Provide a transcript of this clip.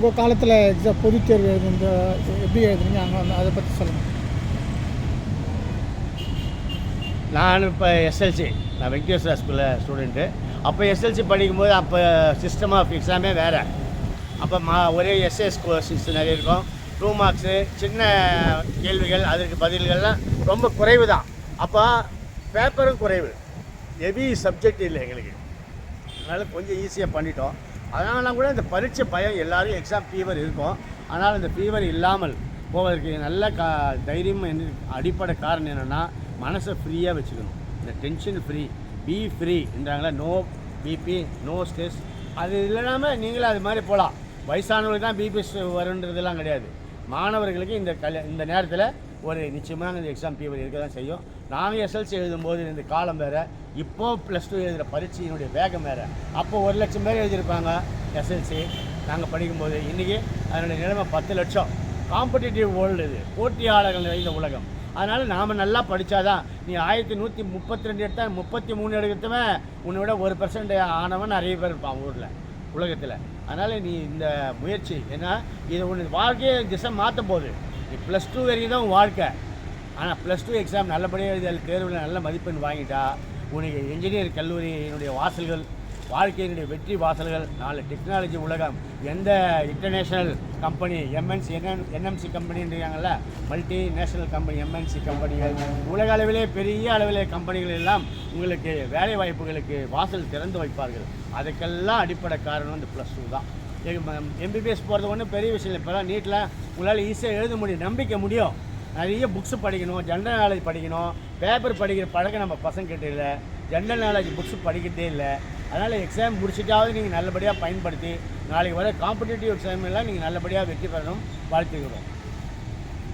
உங்கள் காலத்தில் எக்ஸாம் பொதுத் தேர்வு எழுதுங்க எப்படி எழுதுறீங்க அங்கே வந்து அதை பற்றி சொல்லுங்கள் நான் இப்போ எஸ்எல்சி நான் வெங்கடேஸ்வரா ஸ்கூலில் ஸ்டூடெண்ட்டு அப்போ எஸ்எல்சி படிக்கும்போது அப்போ சிஸ்டம் ஆஃப் எக்ஸாமே வேறு. அப்போ மா ஒரே எஸ்எஸ் கோர்சஸ் நிறைய இருக்கும். டூ மார்க்ஸு சின்ன கேள்விகள் அதற்கு பதில்கள்லாம் ரொம்ப குறைவு தான். அப்போ பேப்பரும் குறைவு. ஹெவி சப்ஜெக்ட் இல்லை எங்களுக்கு. அதனால் கொஞ்சம் ஈஸியாக பண்ணிட்டோம். அதனால கூட இந்த பரீட்சை பயம் எல்லாரும் எக்ஸாம் ஃபீவர் இருக்கும். ஆனால் இந்த ஃபீவர் இல்லாமல் போவதற்கு நல்ல கா தைரியம் என்ன- அடிப்படை காரணம் என்னென்னா மனசை ஃப்ரீயாக வச்சுக்கணும். இந்த டென்ஷன் ஃப்ரீ பி ஃப்ரீ என்றாங்களா நோ பிபி நோ ஸ்ட்ரெஸ் அது இல்லாமல் நீங்களும் அது மாதிரி போகலாம் வயசானவங்களுக்கு தான் பிபி வருன்றதெல்லாம் கிடையாது. மாணவர்களுக்கு இந்த கல் இந்த நேரத்தில் ஒரு நிச்சயமாக இந்த எக்ஸாம் ஃபீவர் இருக்க தான் செய்யும். நாங்கள் எஸ்எல்சி எழுதும்போது இந்த காலம் வேறு. இப்போது ப்ளஸ் டூ எழுதுகிற பரீட்சையினுடைய வேகம் வேறு. அப்போது ஒரு லட்சம் பேர் எழுதியிருப்பாங்க எஸ்எல்சி நாங்கள் படிக்கும்போது இன்றைக்கி அதனுடைய நிலைமை பத்து லட்சம். காம்படிட்டிவ் வேர்ல்டு இது. போட்டியாளர்கள் நிறைந்த உலகம். அதனால் நாம் நல்லா படித்தாதான் நீ ஆயிரத்தி நூற்றி முப்பத்தி ரெண்டு எடுத்தால் முப்பத்தி மூணு எடுக்கிறதுமே உன்னை விட ஒரு பர்சன்ட் ஆனவன் நிறைய பேர் இருப்பான் ஊரில். உலகத்தில். அதனால் நீ இந்த முயற்சி ஏன்னா இது உன் வாழ்க்கையை திசை மாற்ற போகுது. நீ ப்ளஸ் டூ வரைக்கும் தான் உன் வாழ்க்கை. ஆனால் ப்ளஸ் டூ எக்ஸாம் நல்லபடியாக எழுதி அதில் தேர்வில் நல்ல மதிப்பெண் வாங்கிட்டா உனக்கு இன்ஜினியர் கல்லூரியினுடைய வாசல்கள் வாழ்க்கையினுடைய வெற்றி வாசல்கள் நாலு டெக்னாலஜி உலகம். எந்த international company MNC NN NMC கம்பெனின்றாங்கல்ல multinational company MNC கம்பெனிகள் உலக அளவிலே பெரிய அளவிலே கம்பெனிகள் எல்லாம் உங்களுக்கு வேலை வாய்ப்புகளுக்கு வாசல் திறந்து வைப்பார்கள். அதுக்கெல்லாம் அடிப்படை காரணம் இந்த ப்ளஸ் டூ தான். எம்பிபிஎஸ் போகிறது ஒன்றும் பெரிய விஷயம் இல்லை. இப்போலாம் நீட்டில் உங்களால் ஈஸியாக எழுத முடியும் நம்பிக்கை முடியும். நிறைய புக்ஸ் படிக்கணும் ஜென்ரல் நாலேஜ் படிக்கணும். பேப்பர் படிக்கிற பழக்கம் நம்ம பசங்க கிட்ட இல்லை. ஜென்ரல் நாலேஜ் புக்ஸ் படிக்கிறதே இல்லை. அதனால் எக்ஸாம் முடிச்சிட்டாவது நீங்கள் நல்லபடியாக பயன்படுத்தி நாளைக்கு வர காம்படிட்டிவ் எக்ஸாம் எல்லாம் நீங்கள் நல்லபடியாக வெற்றி பெறணும் வாழ்த்துக்கிறோம்